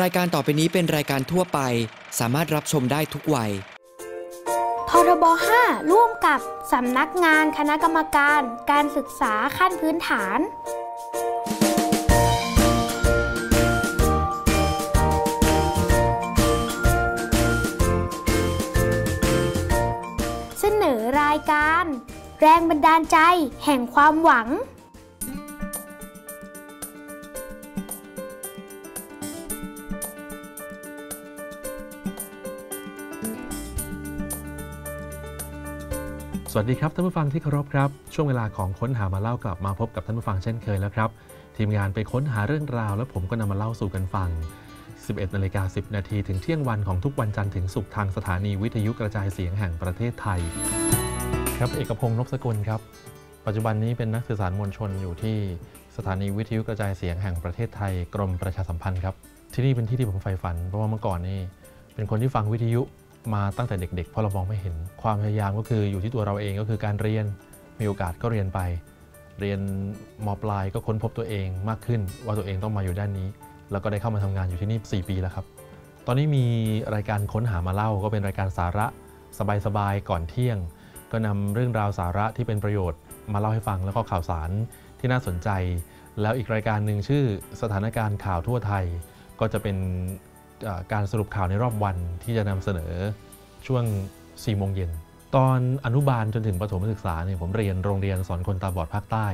รายการต่อไปนี้เป็นรายการทั่วไป สามารถรับชมได้ทุกวัย ทรบ 5 ร่วมกับสำนักงานคณะกรรมการ การศึกษาขั้นพื้นฐาน เสนอรายการ แรงบันดาลใจแห่งความหวัง วัสดีครับท่านผู้ฟังที่เคารพครับ ช่วงเวลาของค้นหามาเล่ากลับมาพบกับท่านผู้ฟังเช่นเคยแล้วครับ ทีมงานไปค้นหาเรื่องราว แล้วผมก็นำมาเล่าสู่กันฟัง 11นาฬิกา10 นาทีถึงเที่ยงวันของทุกวันจันทร์ถึงศุกร์ทางสถานีวิทยุกระจายเสียงแห่งประเทศไทย ครับเอกพงศ์นพสกุลครับ ปัจจุบันนี้เป็นนักสื่อสารมวลชนอยู่ที่สถานีวิทยุกระจายเสียงแห่งประเทศไทย กรมประชาสัมพันธ์ครับที่นี่เป็นที่ที่ผมใฝ่ฝันเพราะว่าเมื่อก่อนนี่เป็นคนที่ฟังวิทยุ มาตั้งแต่เด็กๆเพราะเรามองไม่เห็นความพยายามก็คืออยู่ที่ตัวเราเองก็คือการเรียนมีโอกาสก็เรียนไป เรียนมปลายก็ค้นพบตัวเองมากขึ้น ว่าตัวเองต้องมาอยู่ด้านนี้ แล้วก็ได้เข้ามาทำงานอยู่ที่นี่ 4 ปีแล้วครับ ตอนนี้มีรายการค้นหามาเล่าก็เป็นรายการสาระสบายๆก่อนเที่ยง ก็นำเรื่องราวสาระที่เป็นประโยชน์ มาเล่าให้ฟังแล้วก็ข่าวสารที่น่าสนใจ แล้วอีกรายการหนึ่งชื่อสถานการณ์ข่าวทั่วไทย ก็จะเป็น การสรุปข่าวในรอบวันที่จะนำเสนอช่วง4โมงเย็นตอนอนุบาลจนถึงประถมศึกษาเนี่ยผมเรียนโรงเรียนสอนคนตาบอดภาคใต้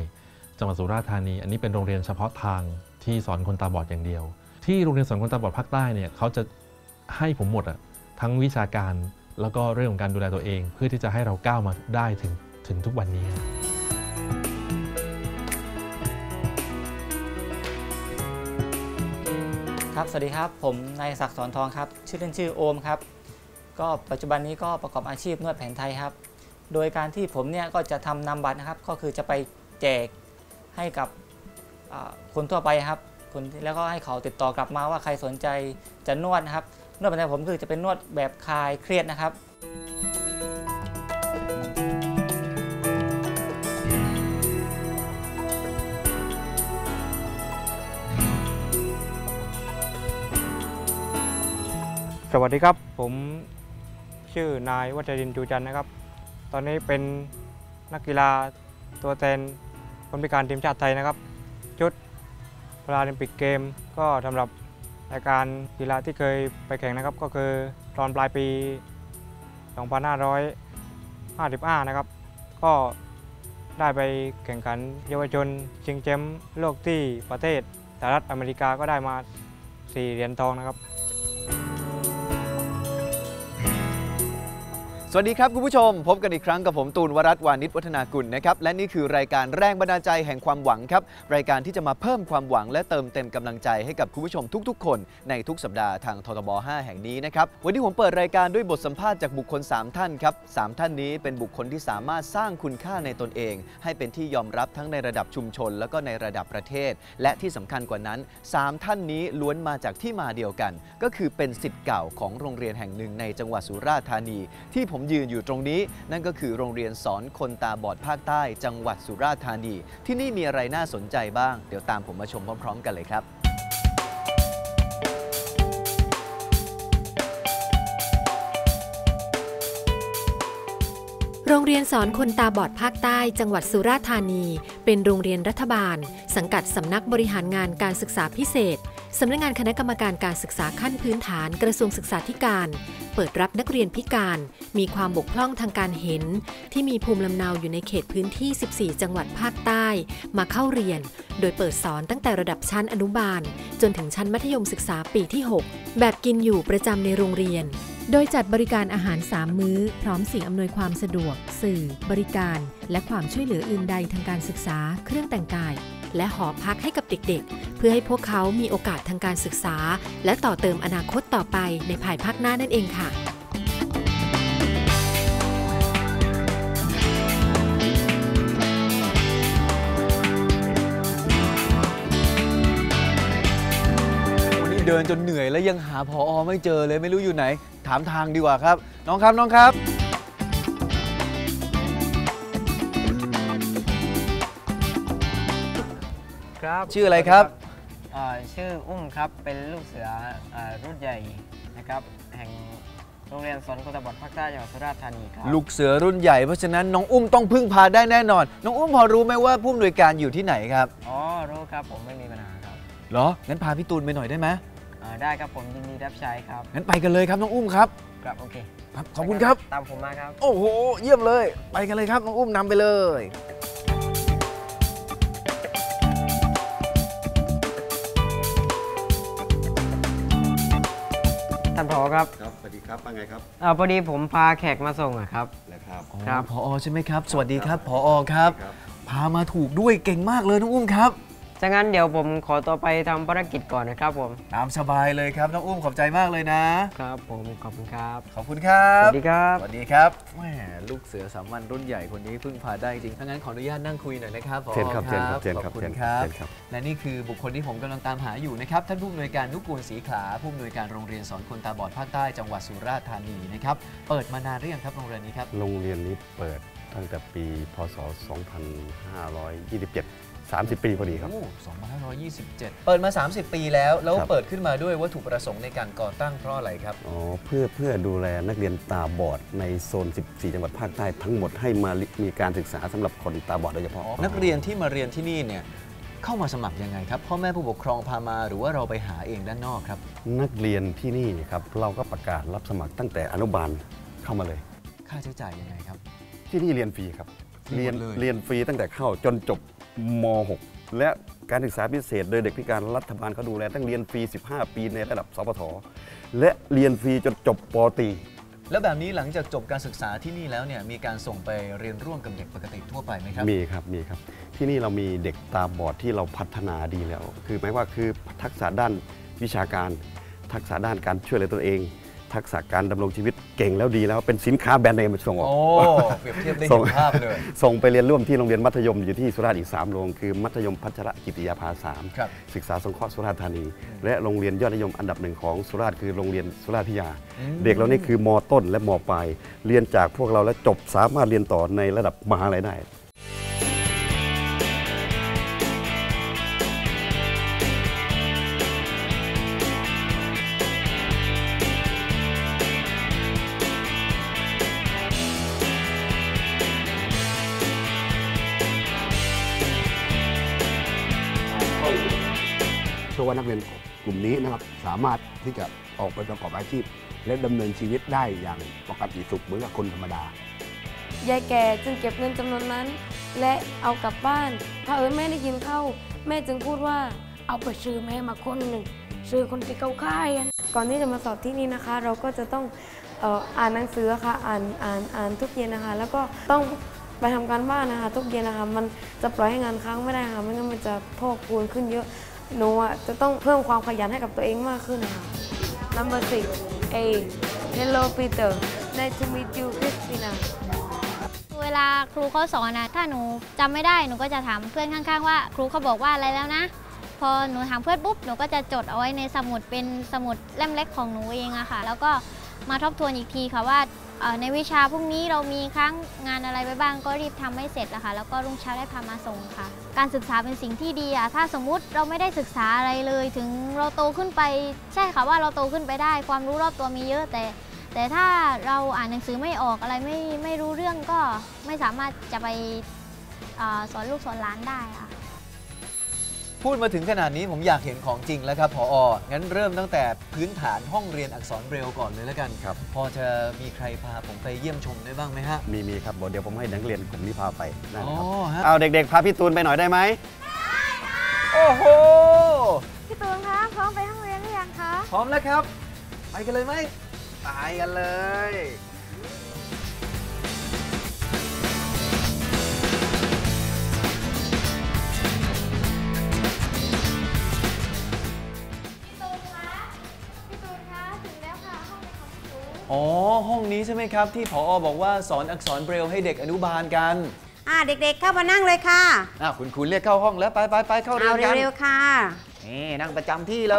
จังหวัดสุราษฎร์ธานี อันนี้เป็นโรงเรียนเฉพาะทางที่สอนคนตาบอดอย่างเดียว ที่โรงเรียนสอนคนตาบอดภาคใต้เนี่ยเขาจะให้ผมหมดอะทั้งวิชาการแล้วก็เรื่องของการดูแลตัวเอง เพื่อที่จะให้เราก้าวมาได้ถึงถึงทุกวันนี้ ครับ สวัสดีครับ ผมนายศักดิ์สอนทองครับ ชื่อเล่นชื่อโอมครับ ก็ปัจจุบันนี้ก็ประกอบอาชีพนวดแผนไทยครับ โดยการที่ผมเนี่ยก็จะทำนำบัตรนะครับ ก็คือจะไปแจกให้กับคนทั่วไปครับคนแล้วก็ให้เขาติดต่อกลับมาว่าใครสนใจจะนวดนะครับ นวดแผนไทยผมคือจะเป็นนวดแบบคลายเครียดนะครับ สวัสดีครับ ผมชื่อนายวัชรินจูจันนะครับ ตอนนี้เป็นนักกีฬาตัวแทนคนพิการทีมชาติไทยนะครับ ชุดพาราลิมปิกเกมก็สำหรับรายการกีฬาที่เคยไปแข่งนะครับ ก็คือตอนปลายปี 2555 นะครับ ก็ได้ไปแข่งขันเยาวชน ชิงแชมป์โลกที่ประเทศสหรัฐอเมริกาก็ได้มา 4 เหรียญทองนะครับ สวัสดีครับคุณผู้ชม พบกันอีกครั้งกับผมตูนวรัตวานิชวัฒนากุลนะครับและนี่คือรายการแรงบันดาลใจแห่งความหวังครับรายการที่จะมาเพิ่มความหวัง และเติมเต็มกำลังใจให้กับคุณผู้ชมทุกๆ คนในทุกสัปดาห์ทางททบ 5 แห่งนี้นะครับวันนี้ผมเปิดรายการด้วยบทสัมภาษณ์จากบุคคล 3 ท่านครับสามท่านนี้เป็นบุคคลที่สามารถสร้างคุณค่าในตนเอง ให้เป็นที่ยอมรับทั้งในระดับชุมชน แล้วก็ในระดับประเทศ และที่สำคัญกว่านั้น 3 ท่านนี้ล้วนมาจากที่มาเดียวกัน ก็คือเป็นสิทธิ์เก่าของโรงเรียนแห่งหนึ่งในจังหวัดสุราษฎร์ธานีที่ผมยืนอยู่ตรงนี้ นั่นก็คือโรงเรียนสอนคนตาบอดภาคใต้ จังหวัดสุราษฎร์ธานี ที่นี่มีอะไรน่าสนใจบ้าง เดี๋ยวตามผมมาชมพร้อม ๆ กันเลยครับโรงเรียนสอนคนตาบอดภาคใต้ จังหวัดสุราษฎร์ธานี เป็นโรงเรียนรัฐบาล สังกัดสำนักบริหารงานการศึกษาพิเศษ สำนักงานคณะกรรมการการศึกษาขั้นพื้นฐานกระทรวงศึกษาธิการ เปิดรับนักเรียนพิการ มีความบกพร่องทางการเห็น ที่มีภูมิลำเนาอยู่ในเขตพื้นที่ 14 จังหวัดภาคใต้ มาเข้าเรียน โดยเปิดสอนตั้งแต่ระดับชั้นอนุบาล จนถึงชั้นมัธยมศึกษาปีที่ 6 แบบกินอยู่ประจำในโรงเรียน โดยจัดบริการอาหาร 3 มื้อ พร้อมสิ่งอำนวยความสะดวก สื่อ บริการ และความช่วยเหลืออื่นใดทางการศึกษา เครื่องแต่งกาย และหอพักให้กับเด็กๆ เพื่อให้พวกเขามีโอกาสทางการศึกษา และต่อเติมอนาคตต่อไปในภายภาคหน้านั่นเองค่ะวันนี้เดินจนเหนื่อยแล้วยังหาพออไม่เจอเลยไม่รู้อยู่ไหน ถามทางดีกว่าครับ น้องครับน้องครับ ชื่ออะไรครับเอ่อชื่ออุ้มครับ เป็นลูกเสือเอ่อรุ่นใหญ่นะครับ แห่งโรงเรียนสอนคนตาบอดภาคใต้จังหวัดสุราษฎร์ธานีครับ ลูกเสือรุ่นใหญ่เพราะฉะนั้นน้องอุ้มต้องพึ่งพาได้แน่นอน น้องอุ้มพอรู้ไหมว่าผู้อำนวยการอยู่ที่ไหนครับ อ๋อ รู้ครับ ผมไม่มีปัญหาครับ เหรอ งั้นพาพี่ตูนไปหน่อยได้ไหมเอ่อได้ครับผมยินดีรับใช้ครับ งั้นไปกันเลยครับน้องอุ้มครับ ครับโอเคครับขอบคุณครับ ตามผมมาครับ โอ้โห เยี่ยมเลย ไปกันเลยครับน้องอุ้มนำไปเลยานผอครับครับ สวัสดีครับว่าไงครับเอ่อพอดีผมพาแขกมาส่งอะครับ นะครับ ครับ พอใช่ไหมครับ สวัสดีครับ พอครับครับพามาถูกด้วยเก่งมากเลยน้องอุ้มครับ ถ้างั้นเดี๋ยวผมขอตัวไปทำภารกิจก่อนนะครับผม ตามสบายเลยครับน้องอุ้มขอบใจมากเลยนะ ครับผมขอบคุณครับ ขอบคุณครับสวัสดีครับสวัสดีครับแหมลูกเสือสามัญรุ่นใหญ่คนนี้พึ่งพาได้จริงถ้างั้นขออนุญาตนั่งคุยหน่อยนะครับผอเชิญครับเชิญครับเชิญขครับอบคุณเชิญครับเชิญครับและนี่คือบุคคลที่ผมกำลังตามหาอยู่นะครับท่านผู้อำนวยการนุกูลศรีขลาผู้อำนวยการโรงเรียนสอนคนตาบอดภาคใต้จังหวัดสุราษฎร์ธานีนะครับเปิดมานานหรือยังครับโรงเรียนนี้ครับโรงเรียนนี้เปิดตั้งแต่ปี พศ 2527 30 ปีพอดีครับ โอ้2527 เปิดมา 30 ปีแล้ว แล้วครับ เปิดขึ้นมาด้วยวัตถุประสงค์ในการก่อตั้งเพราะอะไรครับ อ๋อเพื่อเพื่อดูแลนักเรียนตาบอดในโซน 14 จังหวัดภาคใต้ทั้งหมดให้มามีการศึกษาสำหรับคนตาบอดโดยเฉพาะ นักเรียนที่มาเรียนที่นี่เนี่ยเข้ามาสมัครยังไงครับ พ่อแม่ผู้ปกครองพามาหรือว่าเราไปหาเองด้านนอกครับ นักเรียนที่นี่ครับเราก็ประกาศรับสมัครตั้งแต่อนุบาลเข้ามาเลย ค่าใช้จ่ายยังไงครับ ที่นี่เรียนฟรีครับ ฟรีเรียนหมดเลย เรียนฟรีตั้งแต่เข้าจนจบ ม .6 และการศึกษาพิเศษ โดยเด็กพิการรัฐบาลเขาดูแลตั้งเรียนฟรี 15 ปีในระดับสปทและเรียนฟรีจนจบปตรีแล้วแบบนี้หลังจากจบการศึกษาที่นี่แล้วเนี่ยมีการส่งไปเรียนร่วมกับเด็กปกติทั่วไปไหมครับ มีครับมีครับ ที่นี่เรามีเด็กตาบอดที่เราพัฒนาดีแล้ว คือหมายว่าคือทักษะด้านวิชาการ ทักษะด้านการช่วยเหลือตัวเอง ทักษะการดำรงชีวิตเก่งแล้วดีแล้วเป็นสินค้าแบรนด์เนมส่งออกโอ้เปรียบเทียบได้ส่เห็งนภาพเลย ส่งไปเรียนร่วมที่โรงเรียนมัธยมอยู่ที่สุราษฎร์อีก3โรงคือมัธยมพัชรกิติยาภาสามครับศึกษาสงเคราะห์สุราษฎร์ธานี และโรงเรียนยอดนิยมอันดับหนึ่งของสุราษฎร์คือโรงเรียนสุราษฎร์พิทยา เด็กเรานี่คือมต้นและมปลายเรียนจากพวกเราแล้วจบสามารถเรียนต่อในระดับมหาลัยได้ สามารถที่จะออกไปประกอบอาชีพ และดำเนินชีวิตได้อย่างปกติสุขเหมือนกับคนธรรมดายายแก่จึงเก็บเงินจำนวนนั้น และเอากลับบ้าน ถ้าเอิญแม่ได้ยินเข้า แม่จึงพูดว่าเอาไปซื้อแม่มาคนหนึ่งซื้อคนที่เขาค่ายอะก่อนที่จะมาสอบที่นี่นะคะ เราก็จะต้องเอ่ออ่านหนังสือค่ะอ่านอ่านอ่านทุกเย็นนะคะ แล้วก็ต้องไปทำการบ้านนะคะ ทุกเย็นนะคะ มันจะปล่อยให้งานค้างไม่ได้ค่ะไม่งั้นมันจะพอกพูนขึ้นเยอะ หนูอะจะต้องเพิ่มความขยันให้กับตัวเองมากขึ้นนะคะ Number six A Hello Peter Nice to meet you Christina เวลาครูเขาสอนนะถ้าหนูจำไม่ได้หนูก็จะถามเพื่อนข้างๆว่า ครูเขาบอกว่าอะไรแล้วนะ พอหนูถามเพื่อนปุ๊บหนูก็จะจดเอาไว้ในสมุดเป็นสมุดเล่มเล็กของหนูเองอะค่ะ แล้วก็มาทบทวนอีกทีค่ะว่า ในวิชาพรุ่งนี้เรามีครั้งงานอะไรไปบ้างก็รีบทำให้เสร็จละค่ะแล้วก็รุ่งเช้าได้พามาส่งค่ะ การศึกษาเป็นสิ่งที่ดีอะถ้าสมมุติเราไม่ได้ศึกษาอะไรเลย ถึงเราโตขึ้นไป ใช่ค่ะว่าเราโตขึ้นไปได้ ความรู้รอบตัวมีเยอะแต่ แต่ถ้าเราอ่านหนังสือไม่ออกอะไรไม่ไม่รู้เรื่องก็ไม่สามารถจะไปอสอนลูกสอนหลานได้ค่ะ พูดมาถึงขนาดนี้ผมอยากเห็นของจริงแล้วครับพอองั้นเริ่มตั้งแต่พื้นฐานห้องเรียนอักษรเบรลก่อนเลยแล้วกันครับ พอจะมีใครพาผมไปเยี่ยมชมได้บ้างไหมฮะ มีมีครับบอกเดี๋ยวผมให้นักเรียนกลุ่มนี้พาไปได้นะครัอ๋บอฮะเอาเด็กๆ พาพี่ตูนไปหน่อยได้ไหมโอ้โห พี่ตูนคะพร้อมไปห้องเรียนหรือยังคะ พร้อมแล้วครับ ไปกันเลยไหมไปกันเลย ห้องนี้ใช่ไหมครับ ที่ผอบอกว่าสอนอักษรเบรลให้เด็กอนุบาลกันอ่าเด็กๆ เข้ามานั่งเลยค่ะอะคุณคุณเรียกเข้าห้องแล้วไปไปไปเข้าเรียเอานกัน เร็วๆค่ะ นี่นั่งประจำที่เล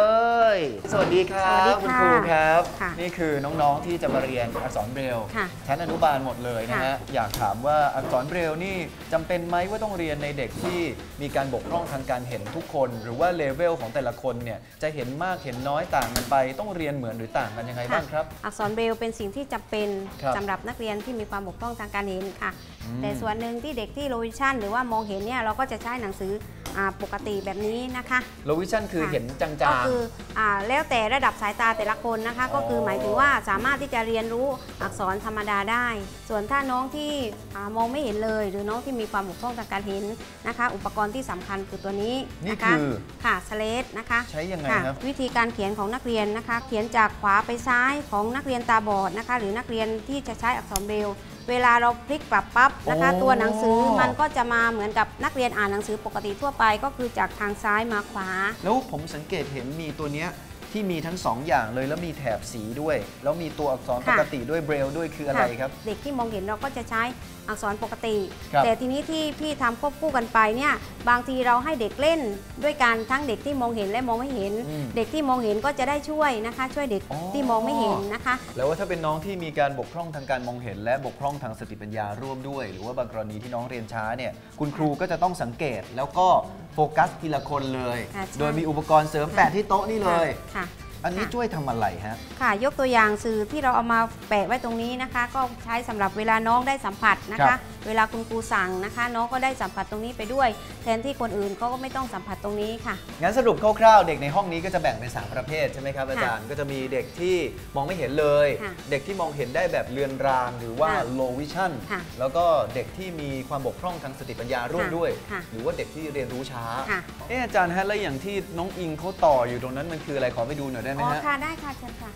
ย สวัสดีครัสวัสดีบคุณค่ะครูครับค่ะนี่คือน้องๆที่จะมาเรียนอักษรเบรลค่ะชั้นอนุบาลหมดเลยนะฮะอยากถามว่าอักษรเบรลนี่จำเป็นไหมว่าต้องเรียนในเด็กที่มีการบกพร่องทางการเห็นทุกคน หรือว่าเลเวลของแต่ละคนเนี่ยจะเห็นมากเห็นน้อยต่างกันไป ต้องเรียนเหมือนหรือต่างกันยังไงบ้างครับ อักษรเบรลล์เป็นสิ่งที่จำเป็นครับสำหรับนักเรียนที่มีความบกพร่องทางการเห็นค่ะอืมแต่ส่วนหนึ่งที่เด็กที่โลวิชั่นหรือว่ามองเห็นเนี่ยเราก็จะใช้หนังสืออา ปกติแบบนี้นะคะโลวิชั่นคือค่ะเห็นจางก็ๆคืออาแล้วแต่ระดับสายตาแต่ละคนนะคะ ก็คือหมายถึงว่าสามารถที่จะเรียนรู้อักษรธรรมดาได้ ส่วนถ้าน้องที่อามองไม่เห็นเลย หรือน้องที่มีความบกพร่องทางการเห็นนะคะ อุปกรณ์ที่สำคัญคือตัวนี้นี่นะคะคือค่ะสเลดนะคะ ใช้ยังไงค่ะครับวิธีการเขียนของนักเรียนนะคะ เขียนจากขวาไปซ้ายของนักเรียนตาบอดนะคะ หรือนักเรียนที่จะใช้อักษรเบรลล์ เวลาเราพลิกปรับปั๊บนะคะโอ้ตัวหนังสือมันก็จะมาเหมือนกับนักเรียนอ่านหนังสือปกติทั่วไป ก็คือจากทางซ้ายมาขวา แล้วผมสังเกตเห็นมีตัวเนี้ย ที่มีทั้งสองอย่างเลยแล้วมีแถบสีด้วย แล้วมีตัวอักษรปค่ะกติด้วยเบรลด้วยคืออะไรครับ เด็กที่มองเห็นเราก็จะใช้อักษรปกติครับแต่ทีนี้ที่พี่ทำควบคู่กันไปเนี่ยบางทีเราให้เด็กเล่นด้วยกันทั้งเด็กที่มองเห็นและมองไม่เห็นอืมเด็กที่มองเห็นก็จะได้ช่วยนะคะ ช่วยเด็กที่มองไม่เห็นนะคะ แล้วว่าถ้าเป็นน้องที่มีการบกพร่องทางการมองเห็น และบกพร่องทางสติปัญญาร่วมด้วย หรือว่าบางกรณีที่น้องเรียนช้าเนี่ยคุณครูก็จะต้องสังเกตแล้วก็ โฟกัสทีละคนเลยค่ะใช่โดยมีอุปกรณ์เสริมแปะที่โต๊ะนี่เลยค่ะ อันนี้ช่วยทำอะไรฮะค่ะ ยกตัวอย่างสื่อที่เราเอามาแปะไว้ตรงนี้นะคะ ก็ใช้สำหรับเวลาน้องได้สัมผัสนะครัคะบเวลาคุณครูสั่งนะคะ น้องก็ได้สัมผัสตรงนี้ไปด้วย แทนที่คนอื่นเขาก็ไม่ต้องสัมผัสตรงนี้ค่ะงั้นสรุปคร่าวๆเด็กในห้องนี้ก็จะแบ่งเป็นสามประเภทใช่ไหมครับอาจารย์ก็จะมีเด็กที่มองไม่เห็นเลยค่ะเด็กที่มองเห็นได้แบบเลือนรางหรือว่าค่ะ low vision ค่ะแล้วก็เด็กที่มีความบกพร่องทางสติปัญญาร่วมค่ะด้วยค่ะหรือว่าเด็กที่เรียนรู้ช้าค่ะเอออาจารย์ฮะแล้วอย่างที่น้องอิงเขาต่ออยู่ตรงนั้นมันคืออะไรขอไปดูหน่อยได้ไหมอ๋อฮะค่ะได้ค่ะเชิญค่ะ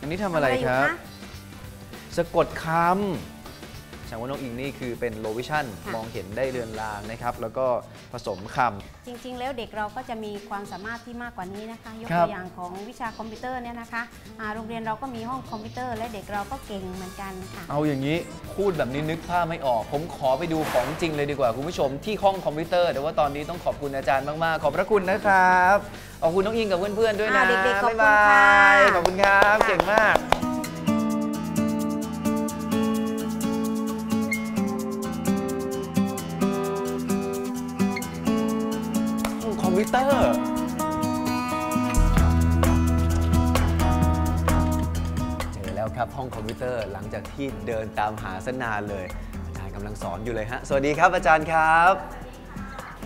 อันนี้ทำอะไรทำอะไรอยู่ครับคะสะกดคำ แสดงว่าน้องอิงนี่คือเป็น low vision ค่ะ มองเห็นได้เรือนรางนะครับ แล้วก็ผสมคำจริงๆ แล้วเด็กเราก็จะมีความสามารถที่มากกว่านี้นะคะ ยกครัตับวอย่างของวิชาคอมพิวเตอร์เนี่ยนะคะอ่าโรงเรียนเราก็มีห้องคอมพิวเตอร์ และเด็กเราก็เก่งเหมือนกันค่ะเอาอย่างนี้พูดแบบนี้นึกภาพไม่ออก ผมขอไปดูของจริงเลยดีกว่าคุณผู้ชมที่ห้องคอมพิวเตอร์แต่ว่าตอนนี้ต้องขอบคุณอาจารย์มากๆขอบพระคุณนะครับขอบคุณน้องอิงกับเพื่อนๆด้วยนะอ่าเด็กๆขอบคุณบ๊ายบายค่ะขอบคุณครับ เก่งมาก ครับห้องคอมพิวเตอร์หลังจากที่เดินตามหาสนานเลย อาจารย์กำลังสอนอยู่เลยฮะสวัสดีครับอาจารย์ครับ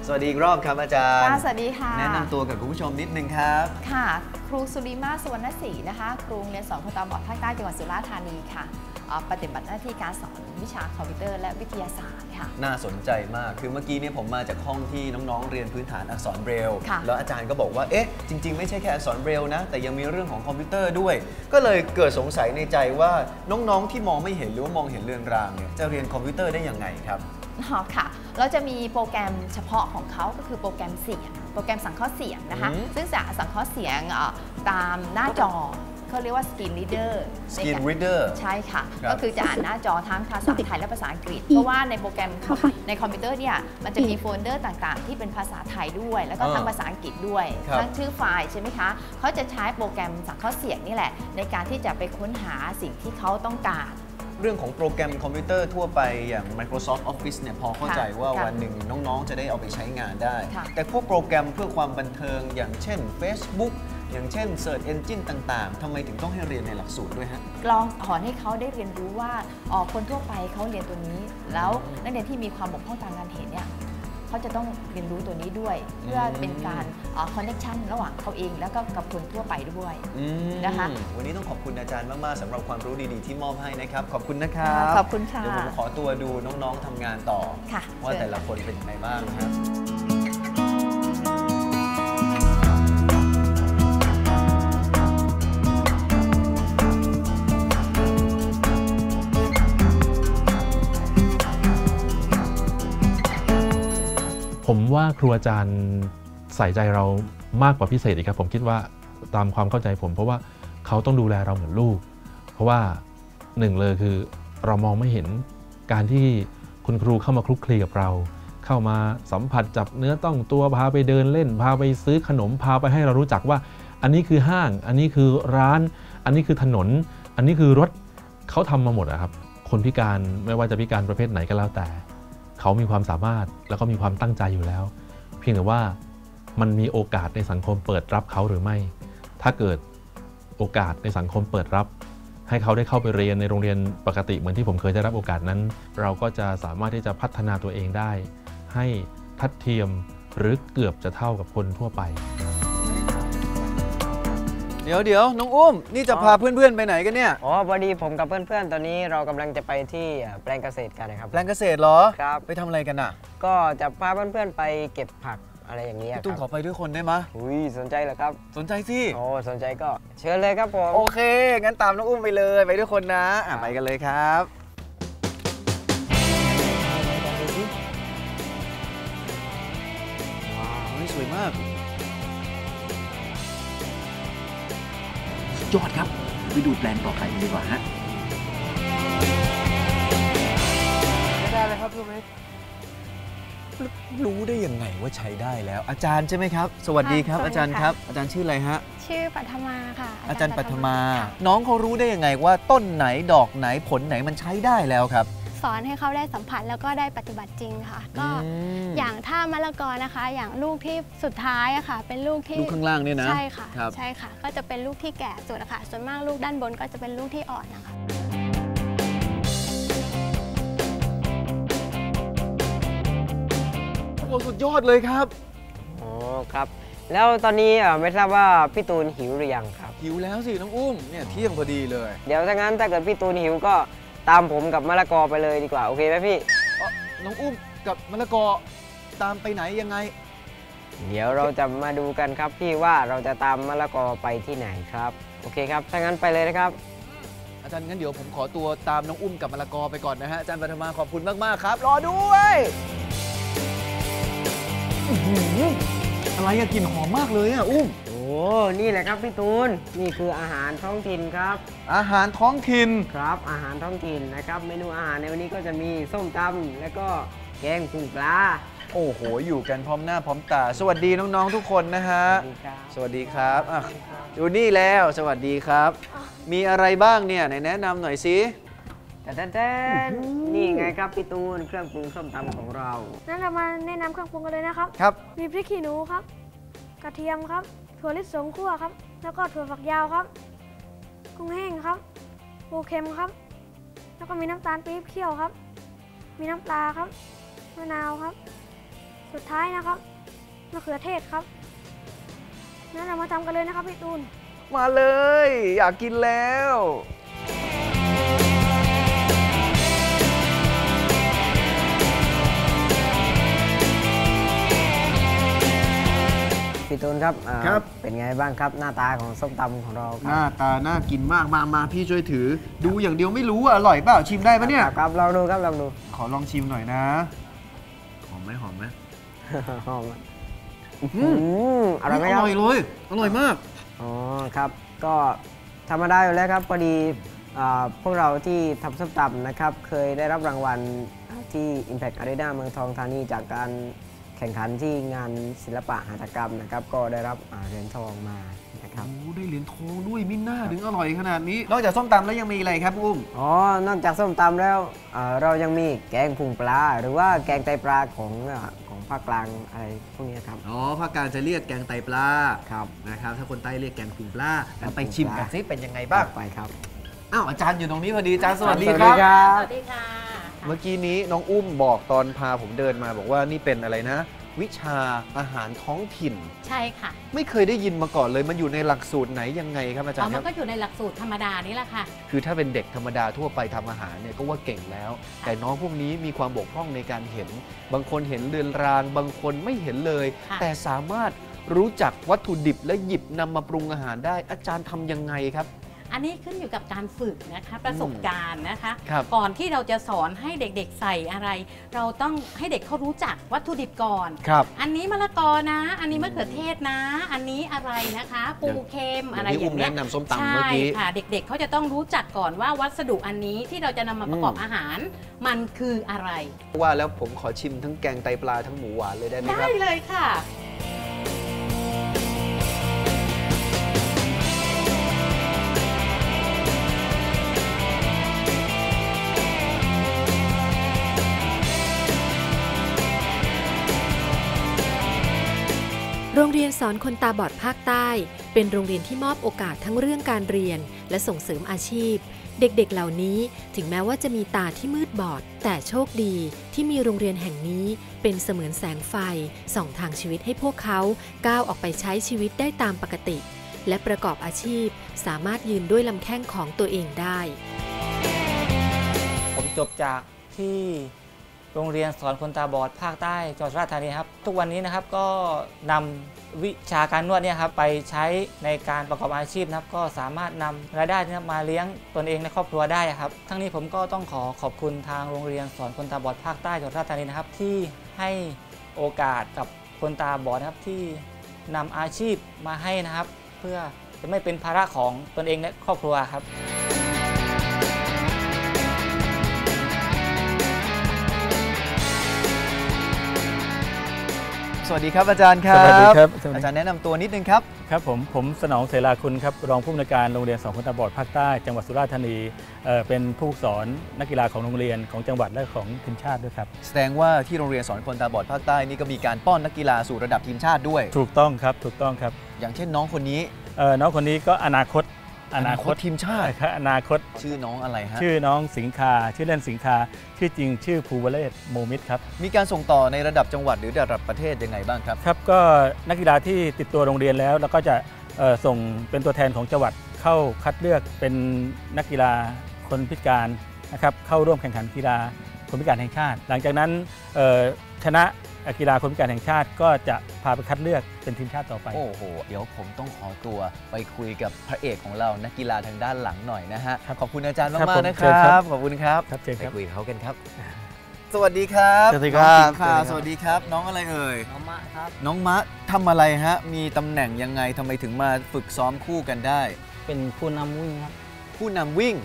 สวัสดีอีกรอบครับอาจารย์ค่ะสวัสดีค่ะ แนะนำตัวกับคุณผู้ชมนิดนึงครับ ค่ะ ครูสุริมาสุวรรณศรีนะคะ ครูโรงเรียนสอนคนตาบอดภาคใต้จังหวัดสุราษฎร์ธานีค่ะเอ่อ ปฏิบัติหน้าที่การสอนวิชาคอมพิวเตอร์และวิทยาศาสตร์ค่ะ น่าสนใจมาก คือเมื่อกี้เนี่ยผมมาจากห้องที่น้องๆ เรียนพื้นฐานอักษรเบรลลค่ะแล้วอาจารย์ก็บอกว่า เอ๊ะ จริง ๆ ไม่ใช่แค่อักษรเบรลลนะ แต่ยังมีเรื่องของคอมพิวเตอร์ด้วย ก็เลยเกิดสงสัยในใจว่าน้องๆ ที่มองไม่เห็นหรือว่ามองเห็นเรือนรางเนี่ย จะเรียนคอมพิวเตอร์ได้ยังไงครับอ๋อค่ะ เราจะมีโปรแกรมเฉพาะของเขาก็คือโปรแกรมเสียง โปรแกรมสังเคราะห์เสียงนะคะอืมซึ่งจะสังเคราะห์เสียงเอ่อตามหน้าจอ เขาเรียกว่า screen reader ใน Screen การ reader ใช่ค่ะครับก็คือจะอ่านหน้าจอทั้งภาษาไทยและภาษาอังกฤษ เพราะว่าในโปรแกรมในคอมพิวเตอร์เนี่ยมันจะมีโฟลเดอร์ต่างๆ ที่เป็นภาษาไทยด้วย แล้วก็อ่าทั้งภาษาอังกฤษด้วยครับทั้งชื่อไฟล์ใช่ไหมคะเขาจะใช้โปรแกรมสังเคราะห์เสียงนี่แหละ ในการที่จะไปค้นหาสิ่งที่เขาต้องการเรื่องของโปรแกรมคอมพิวเตอร์ทั่วไปอย่าง Microsoft Office เนี่ยพอเข้าใจว่าค่ะวันหนึ่งน้องๆ จะได้เอาไปใช้งานได้ค่ะแต่พวกโปรแกรมเพื่อความบันเทิงอย่างเช่น Facebook อย่างเช่น Search Engine ต่างๆทำไมถึงต้องให้เรียนในหลักสูตรด้วยฮะ ลองสอนให้เขาได้เรียนรู้ว่าอ๋อคนทั่วไปเขาเรียนตัวนี้ แล้วนักเรียนที่มีความบกพร่องทางการเห็นเนี่ยเขาจะต้องเรียนรู้ตัวนี้ด้วย เพื่อเป็นการคอนเนคชันระหว่างเขาเอง แล้วก็กับคนทั่วไปด้วยอืมนะคะ วันนี้ต้องขอบคุณอาจารย์มาก ๆสำหรับความรู้ดีๆที่มอบให้นะครับ ขอบคุณนะครับ ขอบคุณค่ะ เดี๋ยวผมขอตัวดูน้องๆทำงานต่อค่ะว่าเชิญแต่ละคนเป็นยังไงบ้างนะครับ ผมว่าครูอาจารย์ใส่ใจเรามากกว่าพิเศษอีกครับ ผมคิดว่าตามความเข้าใจผม เพราะว่าเขาต้องดูแลเราเหมือนลูก เพราะว่าหนึ่งเลยคือเรามองไม่เห็นการที่คุณครูเข้ามาคลุกคลีกับเรา เข้ามาสัมผัสจับเนื้อต้องตัวพาไปเดินเล่น พาไปซื้อขนมพาไปให้เรารู้จักว่า อันนี้คือห้าง อันนี้คือร้าน อันนี้คือถนน อันนี้คือรถเขาทำมาหมดอะครับ คนพิการไม่ว่าจะพิการประเภทไหนก็แล้วแต่ เขามีความสามารถแล้วก็มีความตั้งใจอยู่แล้ว เพียงแต่ว่ามันมีโอกาสในสังคมเปิดรับเขาหรือไม่ ถ้าเกิดโอกาสในสังคมเปิดรับ ให้เขาได้เข้าไปเรียนในโรงเรียนปกติเหมือนที่ผมเคยได้รับโอกาสนั้น เราก็จะสามารถที่จะพัฒนาตัวเองได้ ให้ทัดเทียมหรือเกือบจะเท่ากับคนทั่วไป เดี๋ยวเดี๋ยวน้องอุ้ม นี่จะพาเพื่อนๆไปไหนกันเนี่ย อ๋อพอดีผมกับเพื่อนๆ ตอนนี้เรากำลังจะไปที่เอ่อแปลงเกษตรกันนะครับ แปลงเกษตรเหรอ ครับ ไปทำอะไรกันอะ ก็จะพาเพื่อนๆ ไปเก็บผักอะไรอย่างนี้ยพี่ตุ้มคขรัอบไปด้วยคนได้ไหมอุ้ยสนใจเหรอครับ สนใจสิ โอ้สนใจก็ เชิญเลยครับผม โอเค งั้นตามน้องอุ้มไปเลย ไปด้วยคนนะอะไปกันเลยครับว้าวเฮ้ยสวยมาก ยอดครับ ไปดูแปลนต่อไปกันดีกว่าฮะได้เลยครับพี่เมรู้ได้ยังไงว่าใช้ได้แล้ว อาจารย์ใช่ไหมครับ สวัสดีครับค่ะสวัสดีอาจารย์ค่ะครับ อาจารย์ชื่ออะไรฮะ ชื่อปัทมาค่ะ อาจารย์ปัทมา น้องเขารู้ได้ยังไงว่าต้นไหนดอกไหนผลไหนมันใช้ได้แล้วครับ สอนให้เขาได้สัมผัสแล้วก็ได้ปฏิบัติจริงค่ะ ก็อืมอย่างถ้ามะละกอนะคะ อย่างลูกที่สุดท้ายอะค่ะ เป็นลูกที่ลูกข้างล่างเนี่ยนะใช่ค่ะครับใช่ค่ะ ก็จะเป็นลูกที่แก่สุดอะค่ะ ส่วนมากลูกด้านบนก็จะเป็นลูกที่อ่อนนะคะโอ้สุดยอดเลยครับอ๋อครับแล้วตอนนี้เอ่อไม่ทราบว่าพี่ตูนหิวหรือยังครับ หิวแล้วสิน้องอุ้มเนี่ยเที่ยงพอดีเลย เดี๋ยวถ้างั้นถ้าเกิดพี่ตูนหิวก็ ตามผมกับมะละกอไปเลยดีกว่า โอเคไหมพี่ น้องอุ้มกับมะละกอตามไปไหนยังไง เดี๋ยวเราจะมาดูกันครับพี่ว่าเราจะตามมะละกอไปที่ไหนครับ โอเคครับ ถ้างั้นไปเลยนะครับ อาจารย์งั้นเดี๋ยวผมขอตัวตามน้องอุ้มกับมะละกอไปก่อนนะฮะอาจารย์ปัทมาขอบคุณมากๆครับ รอด้วยอื้อหืออะไรอะกลิ่นหอมมากเลยอะอุ้มโอ้ นี่แหละครับพี่ตูน นี่คืออาหารท้องถิ่นครับ อาหารท้องถิ่น ครับ อาหารท้องถิ่นนะครับ เมนูอาหารในวันนี้ก็จะมีส้มตำแล้วก็แกงปูปลา โอ้โห อยู่กันพร้อมหน้าพร้อมตา สวัสดีน้องๆทุกคนนะฮะ สวัสดีครับอะอยู่นี่แล้ว สวัสดีครับ มีอะไรบ้างเนี่ยไหนแนะนำหน่อยสิแต่แท้ๆนี่ไงครับพี่ตูนเครื่องปรุงส้มตำของเรา นั่นเรามาแนะนำเครื่องปรุงกันเลยนะครับ ครับ มีพริกขี้หนูครับ กระเทียมครับ ถั่วลิสงคั่วครับ แล้วก็ถั่วฝักยาวครับ กุ้งแห้งครับ ปูเค็มครับ แล้วก็มีน้ำตาลปี๊บเคี่ยวครับ มีน้ำปลาครับ มะนาวครับ สุดท้ายนะครับมะเขือเทศครับนั่นเรามาทำกันเลยนะครับพี่ตูน มาเลย อยากกินแล้ว พี่ตูนครับอ่าครับ เป็นไงบ้างครับหน้าตาของส้มตำของเราคหรับน้าตาน่ากินมากมามาพี่ช่วยถือ ดูอย่างเดียวไม่รู้ว่าอร่อยเปล่าชิมได้ปะเนี่ย ครับครับลองดูครับลองดู ขอลองชิมหน่อยนะ หอมไหมหอมไหมหอมอะอืมอร่อยไหมครับอร่อยเลยอร่อยมาก อ๋อครับ ก็ธรรมดาอยู่แล้วครับพอดีอ่าพวกเราที่ทำส้มตำนะครับ เคยได้รับรางวัลที่ Impact Arena เมืองทองธานีจากการ แข่งขันที่งานศิลปะหัตถกรรมนะครับ ก็ได้รับอ่าเหรียญทองมานะครับโอ้ได้เหรียญทองด้วยมิน่าถึงอร่อยขนาดนี้ นอกจากส้มตำแล้วยังมีอะไรครับอุ้มอ๋อนอกจากส้มตำแล้วอ่าเรายังมีแกงพุงปลา หรือว่าแกงไตปลาของอ่าของภาคกลางอะไรพวกนี้ครับอ๋อภาคกลางจะเรียกแกงไตปลาครับนะครับถ้าคนใต้เรียกแกงคุงปลาแกงแล้วไปคุงชิมปลากันซิเป็นยังไงบ้างไปครับอ้าวอาจารย์อยู่ตรงนี้พอดีอาจารย์สวัสดีสวัสคดีรับครับสวัสดีค่ะ เมื่อกี้นี้น้องอุ้มบอกตอนพาผมเดินมาบอกว่านี่เป็นอะไรนะ วิชาอาหารท้องถิ่น ใช่ค่ะไม่เคยได้ยินมาก่อนเลยมันอยู่ในหลักสูตรไหนยังไงครับอาจารเอาย์คมัรันบ ก็อยู่ในหลักสูตรธรรมดานี่แหละค่ะ คือถ้าเป็นเด็กธรรมดาทั่วไปทำอาหารเนี่ยก็ว่าเก่งแล้ว แต่น้องพวกนี้มีความบกพร่องในการเห็น บางคนเห็นเรือนราง บางคนไม่เห็นเลย ค่ะ แต่สามารถรู้จักวัตถุดิบและหยิบนำมาปรุงอาหารได้ อาจารย์ทำยังไงครับ อันนี้ขึ้นอยู่กับการฝึกนะคะประสบการณ์นะคะครับก่อนที่เราจะสอนให้เด็กๆใส่อะไร เราต้องให้เด็กเขารู้จักวัตถุดิบก่อนครับอันนี้มะละกอนะ อันนี้มะเขือเทศนะ อันนี้อะไรนะคะ ปูเค็มอะไรอย่างที่อย่างเงี้ยอุ้มแนะนำส้มตำใช่เมื่อกี้ค่ะเด็กๆเขาจะต้องรู้จักก่อนว่าวัสดุอันนี้ที่เราจะนำมาประกอบอืมอาหาร มันคืออะไร ว่าแล้วผมขอชิมทั้งแกงไตปลาทั้งหมูหวานเลยได้ไหมคได้รับเลยค่ะ รงเรียนสอนคนตาบอดภาคใต้ เป็นโรงเรียนที่มอบโอกาสทั้งเรื่องการเรียน และส่งเสริมอาชีพ เด็กๆเหล่านี้ถึงแม้ว่าจะมีตาที่มืดบอด แต่โชคดีที่มีโรงเรียนแห่งนี้เป็นเสมือนแสงไฟส่องทางชีวิตให้พวกเขาก้าวออกไปใช้ชีวิตได้ตามปกติ และประกอบอาชีพ สามารถยืนด้วยลำแข้งของตัวเองได้ ผมจบจากที่ โรงเรียนสอนคนตาบอดภาคใต้จังหวัดสุราษฎร์ธานีครับ ทุกวันนี้นะครับก็นำวิชาการนวดเนี่ยครับไปใช้ในการประกอบอาชีพนะครับ ก็สามารถนำรายได้นะครับมาเลี้ยงตนเองและครอบครัวได้ครับ ทั้งนี้ผมก็ต้องขอขอบคุณทางโรงเรียนสอนคนตาบอดภาคใต้จังหวัดสุราษฎร์ธานีนะครับ ที่ให้โอกาสกับคนตาบอดนะครับที่นำอาชีพมาให้นะครับ เพื่อจะไม่เป็นภาระของตนเองและครอบครัวครับ วัสดีครับอาจารย์ครับ สวัสดีครับสวัสดีอาจารย์แนะนำตัวนิดนึงครับ ครับผม ผมสนองเสราคุณครับ รองผู้อำนวยการโรงเรียนสองคนตาบอดภาคใต้ จังหวัดสุราษฎร์ธานีเอ่อเป็นผู้ฝึกสอนนักกีฬาของโรงเรียนของจังหวัดและของทีมชาติด้วยครับ แสดงว่าที่โรงเรียนสอนคนตาบอดภาคใต้นี่ก็มีการป้อนนักกีฬาสู่ระดับทีมชาติด้วย ถูกต้องครับ ถูกต้องครับ อย่างเช่นน้องคนนี้เอ่อน้องคนนี้ก็อนาคต อนาคตทีมชาติครับอนาคตชื่อน้องอะไรฮะชื่อน้องสิงคาชื่อเล่นสิงคาชื่อจริงชื่อภูวเลศโมมิตรครับมีการส่งต่อในระดับจังหวัดหรือระดับประเทศยังไงบ้างครับครับก็นักกีฬาที่ติดตัวโรงเรียนแล้วแล้วก็จะเอ่อส่งเป็นตัวแทนของจังหวัดเข้าคัดเลือกเป็นนักกีฬาคนพิการนะครับเข้าร่วมแข่งขันกีฬาคนพิการแห่งชาติ หลังจากนั้นเอ่อชนะ กีฬาคนพิการแห่งชาติ ก็จะพาไปคัดเลือกเป็นทีมชาติต่อไป โอ้โห เดี๋ยวผมต้องขอตัวไปคุยกับพระเอกของเรา นักกีฬาทางด้านหลังหน่อยนะฮะ ขอบคุณอาจารย์ครับมากผมๆนะคเชิญรัครับ บ ขอบคุณครับ ครับเชิญไปครับคุยกับเขากันครับ สวัสดีครับสวัสดีครับ น้องสิงคาสสวัวัสสดีดีคครัรับบน้องอะไรเอ่ย น้องมะครับ น้องมะทำอะไรฮะ มีตำแหน่งยังไงทำไมถึงมาฝึกซ้อมคู่กันได้ เป็นผู้นำวิ่งครับ ผู้นำวิ่ง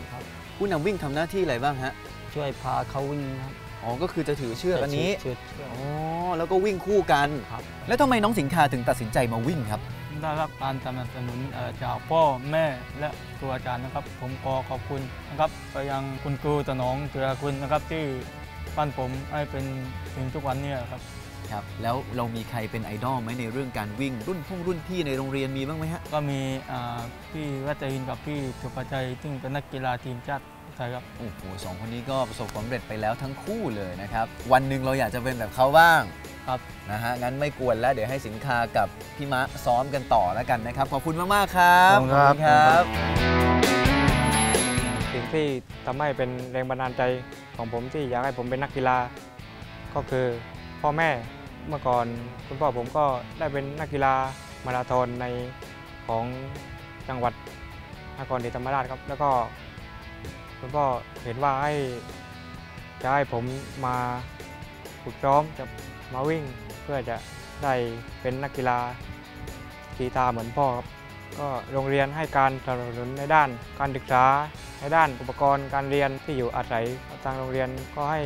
ผู้นำวิ่งทำหน้าที่อะไรบ้างฮะ ช่วยพาเขาวิ่งครับอ๋อ ก็คือจะถือเชือกอันนี้ เชือกเชือกอ๋อ แล้วก็วิ่งคู่กัน ครับ แล้วทำไมน้องสิงคาถึงตัดสินใจมาวิ่งครับ ได้รับการสนับสนุนเอ่อจากพ่อแม่และครูอาจารย์นะครับ ผมขอขอบคุณนะครับไปยังคุณครูสนองเจือคุณนะครับที่ปั้นผมให้เป็นถึงทุกวันเนี้ครับ ครับ แล้วเรามีใครเป็นไอดอลไหมในเรื่องการวิ่ง รุ่นพ่งรุ่นพี่ในโรงเรียนมีบ้างไหมฮะ ก็มีอ่าพี่วัชรินทร์กับพี่สุภชัยซึ่งเป็นนักกีฬาทีมชาติไทยครับ โอ้โหสองคนนี้ก็ประสบความสำเร็จไปแล้วทั้งคู่เลยนะครับ วันหนึ่งเราอยากจะเป็นแบบเขาบ้าง ครับนะฮะงั้นไม่กวนแล้วเดี๋ยวให้สินคากับพี่มะซ้อมกันต่อแล้วกันนะครับ ขอบคุณมาก ๆ ครับ ขอบคุณครับณครับสิ่งที่ทำให้เป็นแรงบันดาลใจของผมที่อยากให้ผมเป็นนักกีฬา ก็คือพ่อแม่เมื่อก่อนคุณพ่อผมก็ได้เป็นนักกีฬามาราธอนในของจังหวัดนครศรีธรรมราชครับ แล้วก็คุณพ่อเห็นว่าให้จะให้ผมมาฝึกซ้อมจะ มาวิ่งเพื่อจะได้เป็นนักกีฬากีตาเหมือนพ่อครับก็โรงเรียนให้การสนับสนุนในด้านการศึกษา ในด้านอุปกรณ์การเรียนที่อยู่อาศัยทางโรงเรียนก็ให้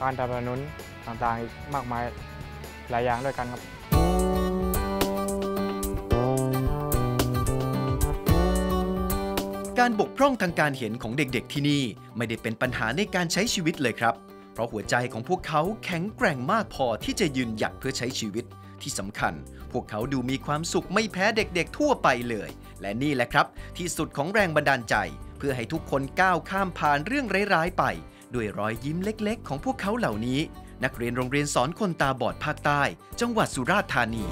การสนับสนุนต่างๆอีกมากมายหลายอย่างด้วยกันครับการบกพร่องทางการเห็นของเด็กๆที่นี่ไม่ได้เป็นปัญหาในการใช้ชีวิตเลยครับ เพราะหัวใจของพวกเขาแข็งแกร่งมากพอที่จะยืนหยัดเพื่อใช้ชีวิตที่สำคัญ พวกเขาดูมีความสุขไม่แพ้เด็กๆ ทั่วไปเลย และนี่แหละครับ ที่สุดของแรงบันดาลใจ เพื่อให้ทุกคนก้าวข้ามผ่านเรื่องร้ายๆ ไป ด้วยรอยยิ้มเล็กๆ ของพวกเขาเหล่านี้ นักเรียนโรงเรียนสอนคนตาบอดภาคใต้ จังหวัดสุราษฎร์ธานี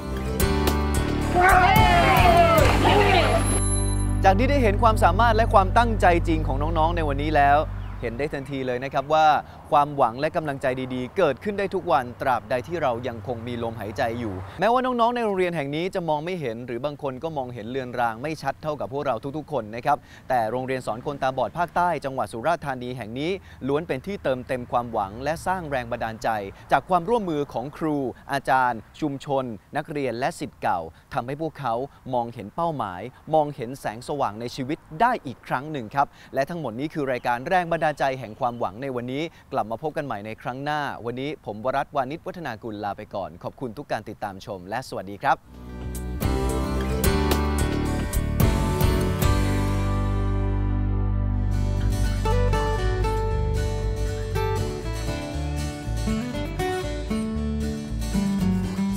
จากที่ได้เห็นความสามารถและความตั้งใจจริงของน้องๆ ในวันนี้แล้ว เห็นได้ทันทีเลยนะครับว่าความหวังและกำลังใจดีๆ เกิดขึ้นได้ทุกวันตราบใดที่เรายังคงมีลมหายใจอยู่ แม้ว่าน้องๆในโรงเรียนแห่งนี้จะมองไม่เห็น หรือบางคนก็มองเห็นเลือนรางไม่ชัดเท่ากับพวกเราทุกๆ คนนะครับแต่โรงเรียนสอนคนตาบอดภาคใต้จังหวัดสุราษฎร์ธานีแห่งนี้ ล้วนเป็นที่เติมเต็มความหวัง และสร้างแรงบันดาลใจ จากความร่วมมือของครู อาจารย์ ชุมชน นักเรียนและสิทธิ์เก่าทำให้พวกเขามองเห็นเป้าหมาย มองเห็นแสงสว่างในชีวิตได้อีกครั้งหนึ่งครับและทั้งหมดนี้คือรายการแรงบันดาลใจแห่งความหวังในวันนี้ กลับมาพบกันใหม่ในครั้งหน้า วันนี้ผมวรัตวานิชวัฒนากุลลาไปก่อน ขอบคุณทุกการติดตามชม และสวัสดีครับ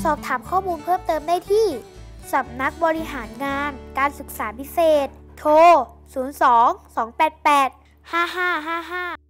สอบถามข้อมูลเพิ่มเติมได้ที่ สำนักบริหารงาน การศึกษาพิเศษ โทร 02 288哈哈哈哈。